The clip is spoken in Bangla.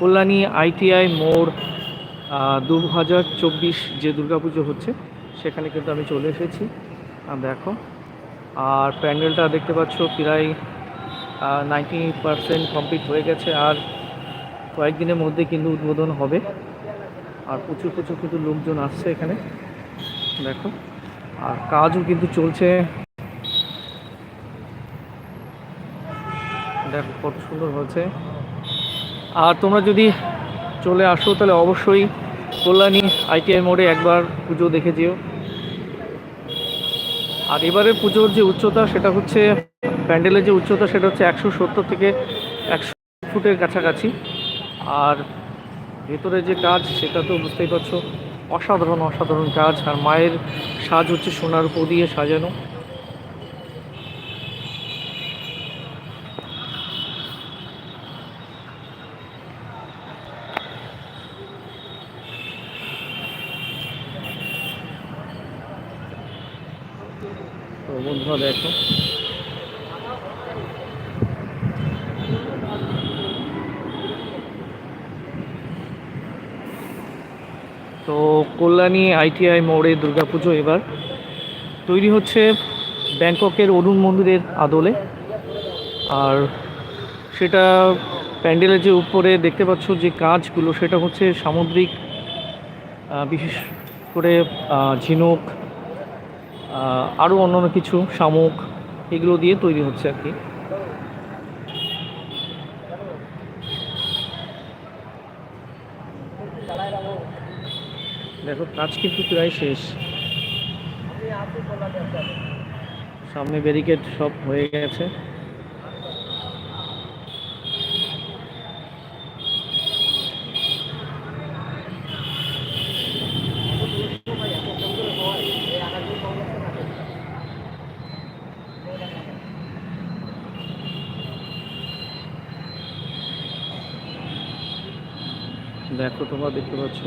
কল্যাণী আইটিআই মোড় দু হাজার চব্বিশ যে দুর্গাপুজো হচ্ছে, সেখানে কিন্তু আমি চলে এসেছি। দেখো। আর প্যান্ডেলটা দেখতে পাচ্ছ প্রায় নাইনটি পারসেন্ট কমপ্লিট হয়ে গেছে। আর কয়েকদিনের মধ্যে কিন্তু উদ্বোধন হবে। আর প্রচুর প্রচুর কিন্তু লোকজন আসছে এখানে। দেখো। আর কাজও কিন্তু চলছে। দেখো কত সুন্দর হয়েছে। আর তোমরা যদি চলে আসো, তাহলে অবশ্যই কল্যাণী আইটিআই মোড়ে একবার পুজো দেখে যেও। আর এবারে পুজোর যে উচ্চতা, সেটা হচ্ছে প্যান্ডেলের যে উচ্চতা, সেটা হচ্ছে একশো সত্তর থেকে একশো ফুটের কাছাকাছি। আর ভেতরে যে কাজ, সেটা তো বুঝতেই পারছ, অসাধারণ অসাধারণ কাজ। আর মায়ের সাজ হচ্ছে সোনার উপর দিয়ে সাজানো। তো বন্ধুরা দেখো। তো কল্যাণী আইটিআই মোড়ে দুর্গাপুজো এবার। তৈরি হচ্ছে ব্যাংককের অরুণ মন্দিরের আদলে। আর সেটা প্যান্ডেলের যে উপরে দেখতে পাচ্ছ যে কাজগুলো, সেটা হচ্ছে সামুদ্রিক বিশেষ করে ঝিনুক আরও অন্যান্য কিছু শামুক এগুলো দিয়ে তৈরি হচ্ছে আর কি। দেখো, কাজ কিন্তু প্রায় শেষ। সামনে ব্যারিকেড সব হয়ে গেছে। দেখো তোমরা দেখতে পাচ্ছ।